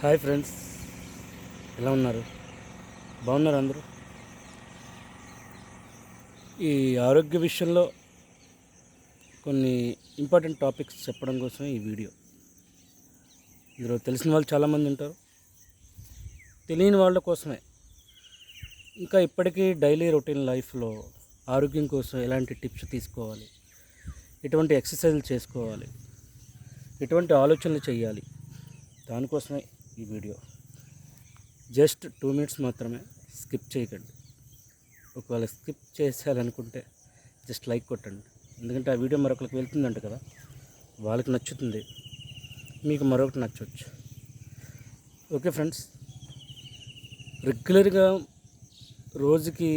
Hi friends. ఎలా ఉన్నారు? బాగున్నారు అందరూ? ఈ ఆరోగ్య విషయంలో కొన్ని ఇంపార్టెంట్ టాపిక్స్ చెప్పడం కోసమే ఈ వీడియో. ఇందులో తెలిసిన వాళ్ళు చాలామంది ఉంటారు. తెలియని వాళ్ళ కోసమే. ఇంకా ఇప్పటికీ డైలీ రొటీన్ లైఫ్లో ఆరోగ్యం కోసం ఎలాంటి టిప్స్ తీసుకోవాలి? ఎటువంటి ఎక్సర్సైజులు చేసుకోవాలి? ఎటువంటి ఆలోచనలు చేయాలి? దానికోసమే ఈ వీడియో. జస్ట్ టూ మినిట్స్ మాత్రమే స్కిప్ చేయకండి. ఒకవేళ స్కిప్ చేసేయాలనుకుంటే జస్ట్ లైక్ కొట్టండి. ఎందుకంటే ఆ వీడియో మరొకరికి వెళ్తుందంట కదా వాళ్ళకి నచ్చుతుంది. మీకు మరొకటి నచ్చవచ్చు ఓకే ఫ్రెండ్స్ రెగ్యులర్గా రోజుకి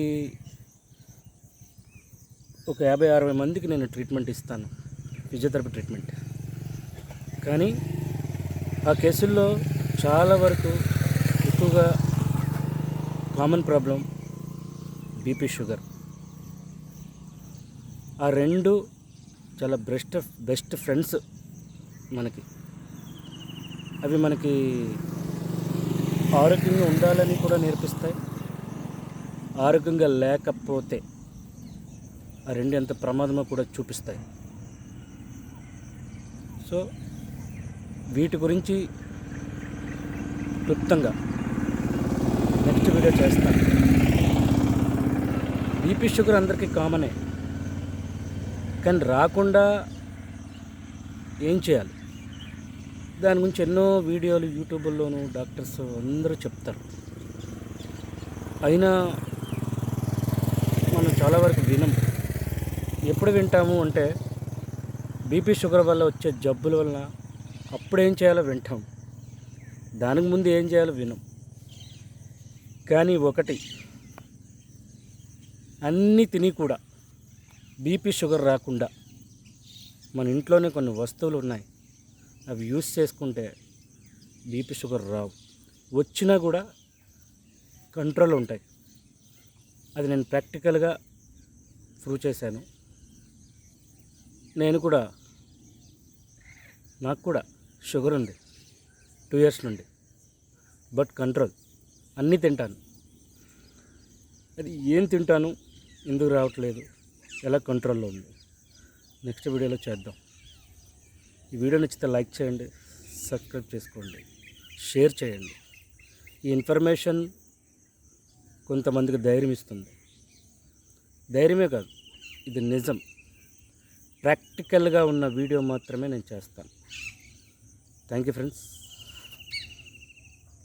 ఒక యాభై అరవై మందికి నేను ట్రీట్మెంట్ ఇస్తాను ఫిజియోథెరపీ ట్రీట్మెంట్. కానీ ఆ కేసుల్లో చాలా వరకు ఎక్కువగా కామన్ ప్రాబ్లం బీపీ షుగర్ ఆ రెండు చాలా బెస్ట్ బెస్ట్ ఫ్రెండ్స్ మనకి. అవి మనకి ఆరోగ్యంగా ఉండాలని కూడా నేర్పిస్తాయి. ఆరోగ్యంగా లేకపోతే ఆ రెండు ఎంత ప్రమాదమో కూడా చూపిస్తాయి. సో వీటి గురించి క్లుప్తంగా. నెక్స్ట్ వీడియో చేస్తాను. బీపీ షుగర్ అందరికీ కామనే. కానీ రాకుండా ఏం చేయాలి? దాని గురించి ఎన్నో వీడియోలు యూట్యూబ్లోనూ డాక్టర్స్ అందరూ చెప్తారు. అయినా మనం చాలా వరకు వినం. ఎప్పుడు వింటాము అంటే బీపీ షుగర్ వల్ల వచ్చే జబ్బుల వల్ల అప్పుడు ఏం చేయాలో వింటాం. దానికి ముందు ఏం చేయాలో వినం. కానీ ఒకటి అన్నీ తిని కూడా బీపీ షుగర్ రాకుండా మన ఇంట్లోనే కొన్ని వస్తువులు ఉన్నాయి. అవి యూస్ చేసుకుంటే బీపీ షుగర్ రావు. వచ్చినా కూడా కంట్రోల్ ఉంటాయి. అది నేను ప్రాక్టికల్గా ప్రూవ్ చేశాను. నేను కూడా నాకు కూడా షుగర్ ఉంది. టూ ఇయర్స్ నుండి. But control. అన్నీ తింటాను. అది ఏం తింటాను? ఎందుకు రావట్లేదు? ఎలా కంట్రోల్లో ఉంది? నెక్స్ట్ వీడియోలో చేద్దాం. ఈ వీడియో నచ్చితే లైక్ చేయండి సబ్స్క్రైబ్ చేసుకోండి షేర్ చేయండి. ఈ ఇన్ఫర్మేషన్ కొంతమందికి ధైర్యం ఇస్తుంది. ధైర్యమే కాదు ఇది నిజం. ప్రాక్టికల్గా ఉన్న వీడియో మాత్రమే నేను చేస్తాను. Thank you friends.